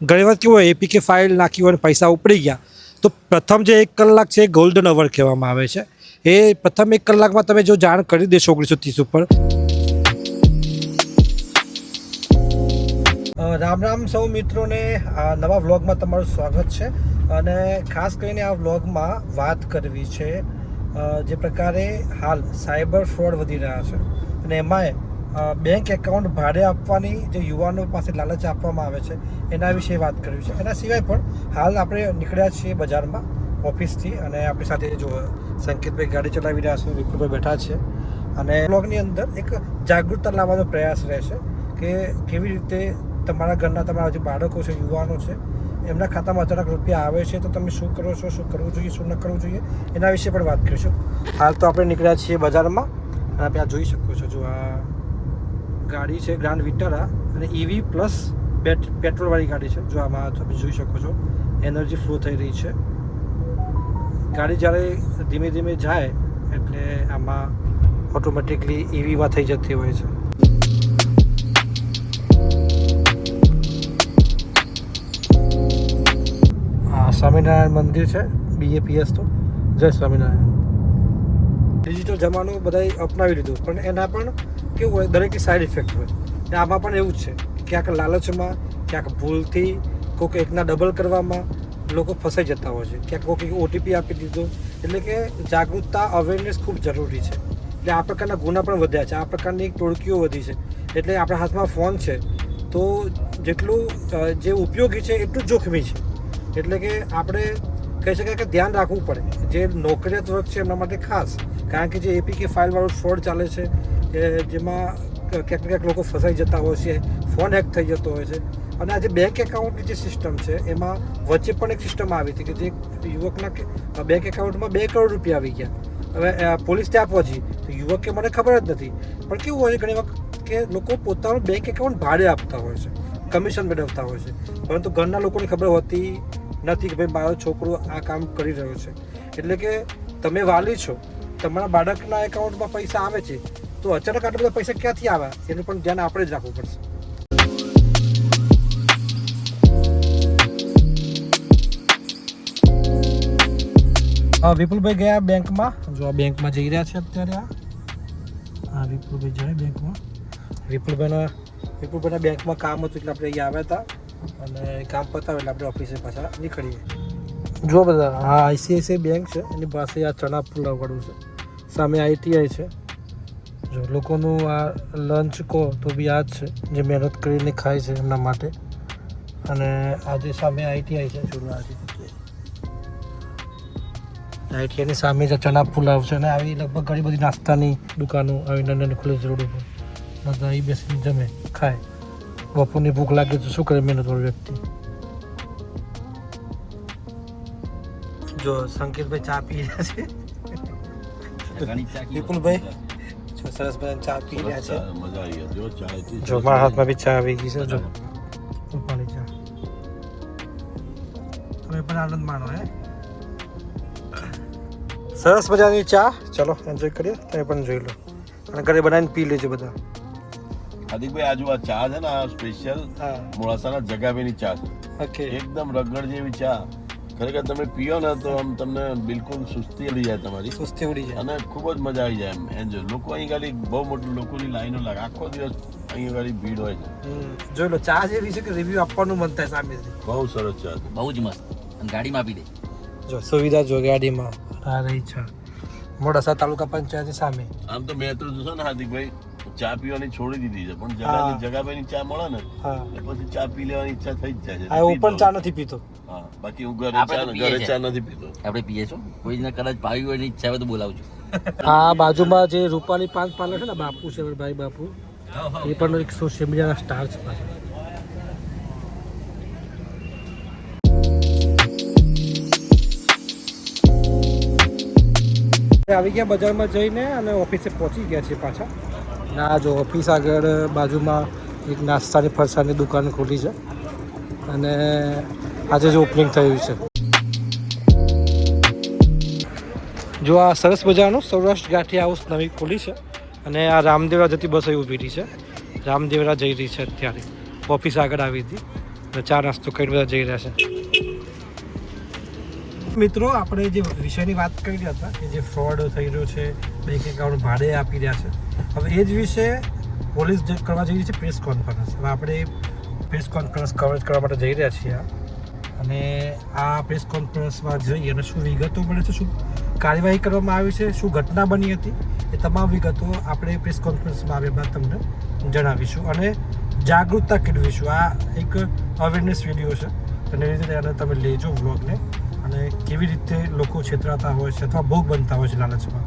ઘણી વખત કેવું હોય એપીકે ફાઇલ નાખી હોય અને પૈસા ઉપડી ગયા, તો પ્રથમ જે એક કલાક છે એ ગોલ્ડન અવર કહેવામાં આવે છે. એ પ્રથમ એક કલાકમાં તમે જો જાણ કરી દેશો ઓગણીસો ત્રીસ ઉપર. રામ રામ સૌ મિત્રોને, આ નવા વ્લોગમાં તમારું સ્વાગત છે. અને ખાસ કરીને આ વ્લોગમાં વાત કરવી છે જે પ્રકારે હાલ સાયબર ફ્રોડ વધી રહ્યા છે. અને એમાંય બેંક એકાઉન્ટ ભાડે આપવાની જે યુવાનો પાસે લાલચ આપવામાં આવે છે, એના વિશે વાત કરવી છે. એના સિવાય પણ હાલ આપણે નીકળ્યા છીએ બજારમાં, ઓફિસથી, અને આપણી સાથે જો સંકેતભાઈ ગાડી ચલાવી રહ્યા છે વિપુલભાઈ બેઠા છે. અને બ્લોગની અંદર એક જાગૃતતા લાવવાનો પ્રયાસ રહેશે કે કેવી રીતે તમારા ઘરના તમારા જે બાળકો છે, યુવાનો છે, એમના ખાતામાં અચાનક રૂપિયા આવે છે તો તમે શું કરો છો, શું કરવું જોઈએ, શું ન કરવું જોઈએ, એના વિશે પણ વાત કરીશું. હાલ તો આપણે નીકળ્યા છીએ બજારમાં, અને આપણે આ જોઈ શકો છો, જો આ ગાડી છે ગ્રાન્ડ વિટારા અને ઈવી પ્લસ પેટ પેટ્રોલવાળી ગાડી છે. જો આમાં તમે જોઈ શકો છો એનર્જી ફ્લો થઈ રહી છે. ગાડી જ્યારે ધીમે ધીમે જાય, એટલે આમાં ઓટોમેટિકલી ઈવીમાં થઈ જતી હોય છે. આ સ્વામિનારાયણ મંદિર છે બીએપીએસ તો. જય સ્વામિનારાયણ. ડિજિટલ જમાનું બધાએ અપનાવી લીધું, પણ એના પણ કેવું હોય દરેકની સાઈડ ઇફેક્ટ હોય. ને આમાં પણ એવું જ છે. ક્યાંક લાલચમાં, ક્યાંક ભૂલથી, કોઈક એકના ડબલ કરવામાં લોકો ફસાઈ જતા હોય છે. ક્યાંક કોઈક ઓટીપી આપી દીધો. એટલે કે જાગૃતતા અવેરનેસ ખૂબ જરૂરી છે. એટલે આ પ્રકારના ગુના પણ વધ્યા છે. આ પ્રકારની ટોળકીઓ વધી છે. એટલે આપણા હાથમાં ફોન છે, તો જેટલું જે ઉપયોગી છે એટલું જોખમી છે. એટલે કે આપણે કહી શકાય કે ધ્યાન રાખવું પડે. જે નોકરિયાત વર્ગ છે એમના માટે ખાસ. કારણ કે જે એપીકે ફાઇલવાળું ફ્રોડ ચાલે છે એ જેમાં ક્યાંક ક્યાંક લોકો ફસાઈ જતા હોય છે ફોન હેક થઈ જતો હોય છે. અને આજે બેંક એકાઉન્ટની જે સિસ્ટમ છે, એમાં વચ્ચે પણ એક સિસ્ટમ આવી હતી કે જે યુવકના કે બેંક એકાઉન્ટમાં બે કરોડ રૂપિયા આવી ગયા. હવે પોલીસ ત્યાં પહોંચી. તો યુવકે મને ખબર જ નથી. પણ કેવું હોય છે, ઘણી વખત કે લોકો પોતાનું બેંક એકાઉન્ટ ભાડે આપતા હોય છે કમિશન મેળવતા હોય છે. પરંતુ ઘરના લોકોને ખબર હોતી નથી કે ભાઈ, મારો છોકરો આ કામ કરી રહ્યો છે. એટલે કે તમે વાલી છો. તમારા બાળકના એકાઉન્ટમાં પૈસા આવે છે. તો અચાનક આટલા બધા પૈસા ક્યાંથી આવે? એનું પણ ધ્યાન આપણે જ રાખવું પડશે. વિપુલભાઈ ગયા બેંકમાં? જો આ બેંકમાં જઈ રહ્યા છે અત્યારે આ. હા, વિપુલભાઈ જાય બેંકમાં. વિપુલભાઈના વિપુલભાઈના બેંકમાં કામ હતું એટલે આપણે અહીંયા આવ્યા હતા. અને કામ પતાવે એટલે આપણે ઓફિસે પાછા નીકળીએ. જો બધા હા આઈસીઆઈસીઆઈ બેંક છે, એની પાસે આ ચણા પુલાવવાળું છે. સામે આઈટીઆઈ છે. જો લોકોનું આ લંચ કહો તો બી આ જ છે જે મહેનત કરીને ખાય છે એમના માટે. અને આજે સામે આઈટીઆઈ છે આજે. આઈટીઆઈની સામે જ ચણા પુલાવ છે અને આવી લગભગ ઘણી બધી નાસ્તાની દુકાનો આવી નાની નાની ખુલ્લી રોડ ઉપર. બધા એ બેસીને જમે ખાય. બપોરની ભૂખ લાગે તો શું કરે મહેનતવાળો વ્યક્તિ? જો સંકેતભાઈ ચા પી રહ્યા છે. વિપુલભાઈ? સરસ બધા ચા પી રહ્યા છે. મજા આવી ગઈ. જો ચા હતી. જો મારા હાથમાં બી ચા આવી ગઈ છે જો. ઉપાડી ચા. તમે પણ આનંદ માણો હે? સરસ મજાની ચા. ચલો એન્જોય કરીએ. તમે પણ જોઈ લો. અને ઘરે બનાવીને પી લેજો બધા. હાર્દિકભાઈ આજુ આ ચા છે ને આ સ્પેશિયલ હા. મોડાસાના જગાવેની ચા છે. ઓકે એકદમ રગડ જેવી ચા. ખરેખર તમે પીઓ ને તો આમ તમને બિલકુલ સુસ્તી લઈ જાય તમારી. સુસ્તી ઉડી જાય. અને ખૂબ જ મજા આવી જાય એમ. એન્જોય લોકો અહીં ગાડી બહુ મોટી લોકોની લાઈનો લાગે. આખો દિવસ અહીં ગાડી ભીડ હોય છે. જોઈ લો ચા જેવી છે કે રિવ્યુ આપવાનું મન થાય સામેથી. બહુ સરસ ચા છે. બહુ જ મસ્ત. અને ગાડીમાં આપી દે. જો સુવિધા જો ગાડીમાં. આ રહી છે. મોડાસા તાલુકા પંચાયત સામે. આમ તો મેં તો જોશો ને હાર્દિકભાઈ ચા પીવાની છોડી દીધી છે. પણ જગાની જગાભાઈની ચા મળે ને એટલે પછી ચા પી લેવાની ઈચ્છા થઈ જ જાય છે. હું પણ ચા નથી પીતો. હા બાકી હું ઘરે ચા ઘરે ચા નથી પીતો. આપણે પીએ છો કોઈને કદાચ ભાવી હોય ઈચ્છા હોય તો બોલાવજો આ બાજુમાં જે રૂપાલી પાંચ પાર્લર છે ને બાપુ છે ભાઈ બાપુ એ પણ એક સોશિયલ મીડિયાના સ્ટાર છે પાછળ. આવી ગયા બજારમાં જઈને અને ઓફિસે પહોંચી ગયા છે પાછા. ના, જો ઓફિસ આગળ બાજુમાં એક નાસ્તાની ફરસાની દુકાન ખોલી છે. અને આજે જ ઓપનિંગ થયું છે. જો આ સરસ મજાનું સૌરાષ્ટ્ર ગાંઠી હાઉસ નવી ખોલી છે અને આ રામદેવરા જતી બસ અહીં ઊભી રહી છે. રામદેવરા જઈ રહી છે અત્યારે. ઓફિસ આગળ આવી હતી. ચા નાસ્તો કરીને બધા જઈ રહ્યા છે. મિત્રો, આપણે જે વિષયની વાત કરી રહ્યા હતા કે જે ફ્રોડ થઈ રહ્યો છે, બેંક એકાઉન્ટ ભાડે આપી રહ્યા છે, હવે એ જ વિશે પોલીસ કરવા જઈ રહી છે પ્રેસ કોન્ફરન્સ હવે આપણે પ્રેસ કોન્ફરન્સ કવરેજ કરવા માટે જઈ રહ્યા છીએ અને આ પ્રેસ કોન્ફરન્સમાં જઈ અને શું વિગતો મળે છે, શું કાર્યવાહી કરવામાં આવી છે, શું ઘટના બની હતી, એ તમામ વિગતો આપણે પ્રેસ કોન્ફરન્સમાં આવ્યા બાદ તમને જણાવીશું. અને જાગૃતતા કેળવીશું. આ એક અવેરનેસ વીડિયો છે. અને રીતે તમે લેજો વ્લોગને અને કેવી રીતે લોકો છેતરાતા હોય છે અથવા ભોગ બનતા હોય છે લાલચમાં?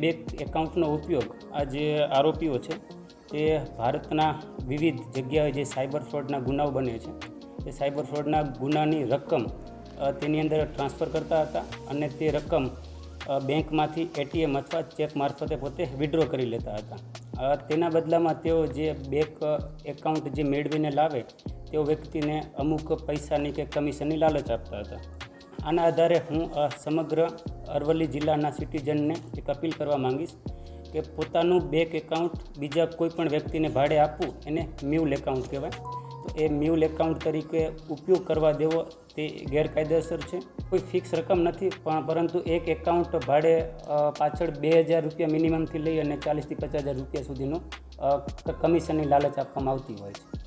બેંક એકાઉન્ટનો ઉપયોગ આ જે આરોપીઓ છે, તે ભારતના વિવિધ જગ્યાએ જે સાયબર ફ્રોડના ગુનાઓ બને છે, એ સાયબર ફ્રોડના ગુનાની રકમ તેની અંદર ટ્રાન્સફર કરતા હતા અને તે રકમ બેંકમાંથી એટીએમ અથવા ચેક મારફતે પોતે વિડ્રો કરી લેતા હતા. તેના બદલામાં તેઓ જે બેંક એકાઉન્ટ જે મેળવીને લાવે, તેઓ વ્યક્તિને અમુક પૈસાની કે કમિશનની લાલચ આપતા હતા. આના આધારે હું સમગ્ર અરવલ્લી જિલ્લાના સિટીઝનને એક અપીલ કરવા માંગીશ કે પોતાનું બેંક એકાઉન્ટ બીજા કોઈ પણ વ્યક્તિને ભાડે આપવું એને મ્યુલ એકાઉન્ટ કહેવાય. એ મ્યુલ એકાઉન્ટ તરીકે ઉપયોગ કરવા દેવો તે ગેરકાયદેસર છે. કોઈ ફિક્સ રકમ નથી, પણ પરંતુ એક એકાઉન્ટ ભાડે પાછળ બે હજાર રૂપિયા મિનિમમથી લઈ અને ચાલીસથી પચાસ હજાર રૂપિયા સુધીનું કમિશનની લાલચ આપવામાં આવતી હોય છે.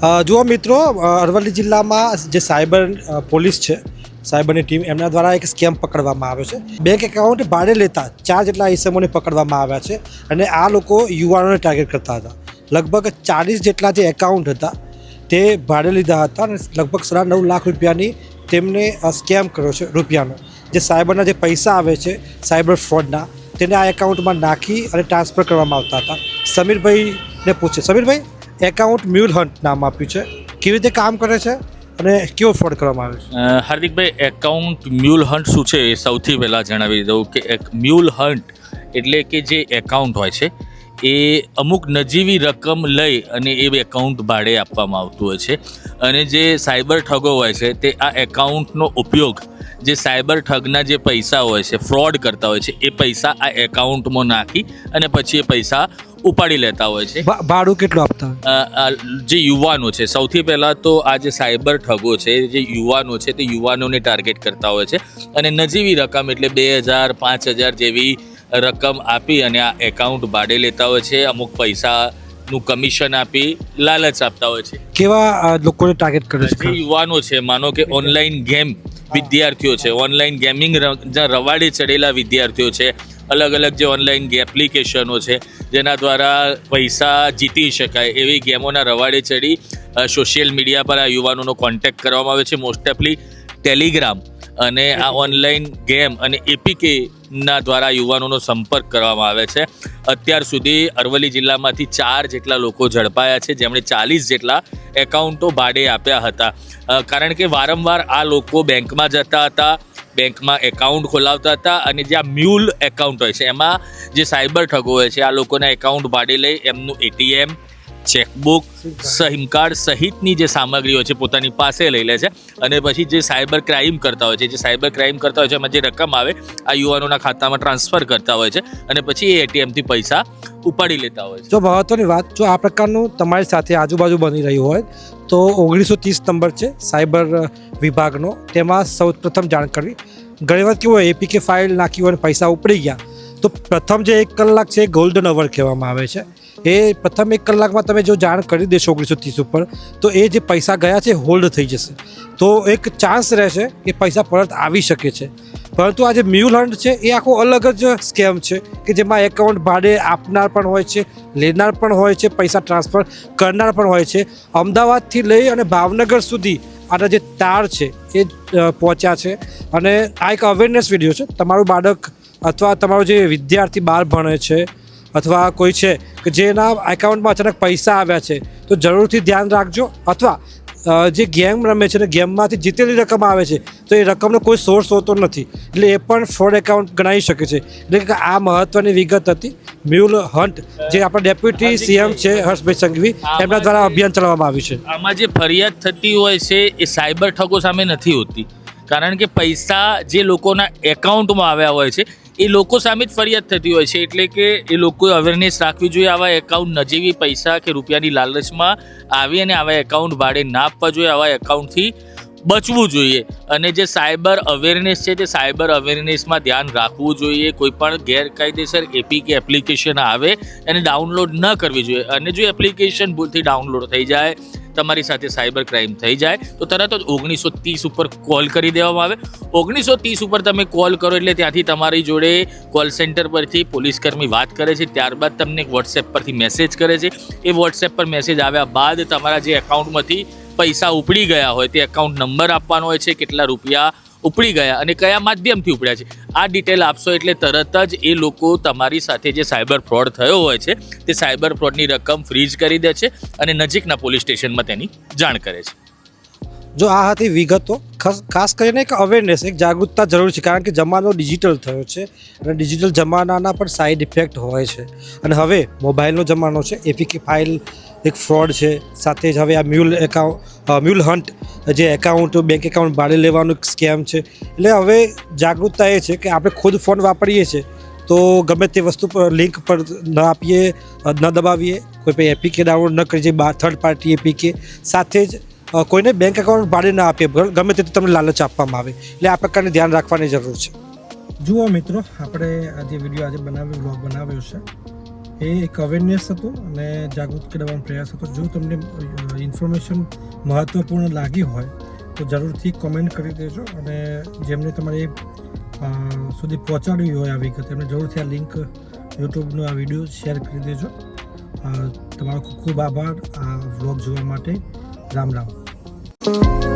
જુઓ મિત્રો અરવલ્લી જિલ્લામાં જે સાયબર પોલીસ છે, સાયબરની ટીમ, એમના દ્વારા એક સ્કેમ પકડવામાં આવ્યો છે. બેંક એકાઉન્ટ ભાડે લેતા ચાર જેટલા ઇસમોને પકડવામાં આવ્યા છે અને આ લોકો યુવાનોને ટાર્ગેટ કરતા હતા. લગભગ ચાલીસ જેટલા જે એકાઉન્ટ હતા, તે ભાડે લીધા હતા અને લગભગ સાડા નવ લાખ રૂપિયાની તેમને સ્કેમ કર્યો છે, રૂપિયાનો. જે સાયબરના જે પૈસા આવે છે, સાયબર ફ્રોડના, તેને આ એકાઉન્ટમાં નાખી અને ટ્રાન્સફર કરવામાં આવતા હતા. સમીરભાઈને પૂછે, સમીરભાઈ એકાઉન્ટ મ્યુલ હન્ટ નામ આપ્યું છે. કેવી રીતે કામ કરે છે અને કેવો ફ્રોડ કરવામાં આવે છે? હાર્દિકભાઈ, એકાઉન્ટ મ્યુલ હન્ટ શું છે એ સૌથી પહેલાં જણાવી દઉં કે એક મ્યુલ હન્ટ એટલે કે જે એકાઉન્ટ હોય છે, એ અમુક નજીવી રકમ લઈ અને એ એકાઉન્ટ ભાડે આપવામાં આવતું હોય છે. અને જે સાયબર ઠગો હોય છે, તે આ એકાઉન્ટનો ઉપયોગ જે સાયબર ઠગના જે પૈસા હોય છે ફ્રોડ કરતા હોય છે, એ પૈસા આ એકાઉન્ટમાં નાખી અને પછી એ પૈસા ઉપાડી લેતા હોય છે. ભાડું કેટલું આપતા જે યુવાનો છે સૌથી પહેલાં તો આ જે સાયબર ઠગો છે જે યુવાનો છે તે યુવાનોને ટાર્ગેટ કરતા હોય છે અને નજીવી રકમ એટલે બે હજાર પાંચ હજાર જેવી રકમ આપી અને આ એકાઉન્ટ ભાડે લેતા હોય છે અમુક પૈસાનું કમિશન આપી લાલચ આપતા હોય છે. કેવા લોકોને ટાર્ગેટ કરે છે યુવાનો છે માનો કે ઓનલાઈન ગેમ વિદ્યાર્થીઓ છે ઓનલાઈન ગેમિંગ રવાડે ચડેલા વિદ્યાર્થીઓ છે અલગ અલગ જે ઓનલાઈન એપ્લિકેશનો છે, જેના દ્વારા પૈસા જીતી શકાય એવી ગેમોના રવાડે ચડી સોશિયલ મીડિયા પર આ યુવાનોનો કોન્ટેક્ટ કરવામાં આવે છે. મોસ્ટ ઓફલી ટેલિગ્રામ અને આ ઓનલાઈન ગેમ અને એપીકે ના દ્વારા યુવાનોનો સંપર્ક કરવામાં આવે છે. અત્યાર સુધી અરવલ્લી જિલ્લામાંથી ચાર જેટલા લોકો ઝડપાયા છે, જેમણે ચાલીસ જેટલા એકાઉન્ટો ભાડે આપ્યા હતા. કારણ કે વારંવાર આ લોકો બેંકમાં જતા હતા બેંકમાં એકાઉન્ટ ખોલાવતા હતા અને જે આ મ્યુલ એકાઉન્ટ હોય છે, એમાં જે સાયબર ઠગો હોય છે, આ લોકોના એકાઉન્ટ ભાડે લઈ એમનું એટીએમ ચેકબુક સિમ કાર્ડ સહિતની જે સામગ્રીઓ છે પોતાની પાસે લઈ લે છે અને પછી જે સાયબર ક્રાઇમ કરતા હોય છે, જે સાયબર ક્રાઇમ કરતા હોય છે, એમાં જે રકમ આવે, આ યુવાનોના ખાતામાં ટ્રાન્સફર કરતા હોય છે અને પછી એ એટીએમથી પૈસા ઉપાડી લેતા હોય છે. જો મહત્વની વાત, જો આ પ્રકારનું તમારી સાથે આજુબાજુ બની રહ્યું હોય, તો ઓગણીસો ત્રીસ નંબર છે સાયબર વિભાગનો, તેમાં સૌ પ્રથમ જાણ કરવી. ઘણી વાર કેવું હોય, એપીકે ફાઇલ નાખી હોય અને પૈસા ઉપડી ગયા, તો પ્રથમ જે એક કલાક છે એ ગોલ્ડન અવર કહેવામાં આવે છે. એ પ્રથમ એક કલાકમાં તમે જો જાણ કરી દેશો ઓગણીસો ત્રીસ ઉપર, તો એ જે પૈસા ગયા છે હોલ્ડ થઈ જશે. તો એક ચાન્સ રહેશે કે પૈસા પરત આવી શકે છે. પરંતુ આ જે મ્યુલ હન્ટ છે, એ આખો અલગ જ સ્કેમ છે કે જેમાં એકાઉન્ટ ભાડે આપનાર પણ હોય છે, લેનાર પણ હોય છે, પૈસા ટ્રાન્સફર કરનાર પણ હોય છે. અમદાવાદથી લઈ અને ભાવનગર સુધી આના જે તાર છે, એ પહોંચ્યા છે. અને આ એક અવેરનેસ વીડિયો છે. તમારું બાળક અથવા તમારો જે વિદ્યાર્થી બહાર ભણે છે અથવા કોઈ છે કે જેના એકાઉન્ટમાં અચાનક પૈસા આવ્યા છે તો જરૂરથી ધ્યાન રાખજો. અથવા જે ગેમ રમે છે ને ગેમમાંથી જીતેલી રકમ આવે છે તો એ રકમનો કોઈ સોર્સ હોતો નથી. એટલે એ પણ ફ્રોડ એકાઉન્ટ ગણાવી શકે છે. એટલે કે આ મહત્ત્વની વિગત હતી. મ્યુલ હન્ટ જે આપણા ડેપ્યુટી સીએમ છે હર્ષભાઈ સંઘવી એમના દ્વારા અભિયાન ચલાવવામાં આવ્યું છે. આમાં જે ફરિયાદ થતી હોય છે એ સાયબર ઠગો સામે નથી હોતી. કારણ કે પૈસા જે લોકોના એકાઉન્ટમાં આવ્યા હોય છે એ લોકો સામે જ ફરિયાદ થતી હોય છે એટલે કે એ લોકોએ અવેરનેસ રાખવી જોઈએ આવા એકાઉન્ટ નજીવી પૈસા કે રૂપિયાની લાલચમાં આવી અને આવા એકાઉન્ટ ભાડે ના આપવા જોઈએ, આવા એકાઉન્ટથી બચવું જોઈએ. અને જે સાયબર અવેરનેસ છે તે સાયબર અવેરનેસમાં ધ્યાન રાખવું જોઈએ. કોઈ પણ ગેરકાયદેસર એપી કે એપ્લિકેશન આવે, એને ડાઉનલોડ ન કરવી જોઈએ. અને જો એપ્લિકેશન ભૂલથી ડાઉનલોડ થઈ જાય તમારી સાથે સાયબર ક્રાઇમ થઈ જાય, તો તરત જ ઓગણીસો ત્રીસ ઉપર કોલ કરી દેવામાં આવે. ઓગણીસો ત્રીસ ઉપર તમે કોલ કરો એટલે ત્યાંથી તમારી જોડે કોલ સેન્ટર પરથી પોલીસકર્મી વાત કરે છે, ત્યારબાદ તમને વોટ્સએપ પરથી મેસેજ કરે છે. એ વોટ્સએપ પર મેસેજ આવ્યા બાદ તમારા જે એકાઉન્ટમાંથી પૈસા ઉપડી ગયા હોય, તે એકાઉન્ટ નંબર આપવાનો હોય છે, કેટલા રૂપિયા ઉપડી ગયા અને કયા માધ્યમથી ઉપડ્યા છે? આ ડિટેલ આપશો એટલે તરત જ એ લોકો તમારી સાથે જે સાયબર ફ્રોડ થયો હોય છે, તે સાયબર ફ્રોડની રકમ ફ્રીઝ કરી દે છે અને નજીકના પોલીસ સ્ટેશનમાં તેની જાણ કરે છે. જો આ હતી વિગતો, ખાસ કરીને એક અવેરનેસ એક જાગૃતતા જરૂર છે, કારણ કે જમાનો ડિજિટલ થયો છે અને ડિજિટલ જમાનાના પણ સાઈડ ઇફેક્ટ હોય છે. અને હવે મોબાઈલનો જમાનો છે, એપીકે ફાઇલ એક ફ્રોડ છે, સાથે જ હવે આ મ્યુલ એકાઉન્ટ મ્યુલ હન્ટ જે એકાઉન્ટ બેંક એકાઉન્ટ ભાડે લેવાનું સ્કેમ છે. એટલે હવે જાગૃતતા એ છે કે આપણે ખુદ ફોન વાપરીએ છીએ, તો ગમે તે વસ્તુ પર લિંક પર ન આપીએ ન દબાવીએ, કોઈ પણ એપીકે ડાઉનલોડ ન કરીએ બાર થર્ડ પાર્ટી એપીકે સાથે જ કોઈને બેંક એકાઉન્ટ ભાડે ના આપીએ ગમે તે તમને લાલચ આપવામાં આવે. એટલે આ પ્રકારને ધ્યાન રાખવાની જરૂર છે. જુઓ મિત્રો, આપણે આ વીડિયો આજે બનાવ્યો બ્લોગ બનાવ્યો છે. એ એક અવેરનેસ હતો અને જાગૃત કરવાનો પ્રયાસ હતો. જો તમને ઇન્ફોર્મેશન મહત્ત્વપૂર્ણ લાગી હોય, તો જરૂરથી કોમેન્ટ કરી દેજો અને જેમને તમારે સુધી પહોંચાડવી હોય આ વિગત એમને જરૂરથી આ લિંક યુટ્યુબનો આ વીડિયો શેર કરી દેજો. તમારો ખૂબ આભાર આ વ્લોગ જોવા માટે. રામ રામ.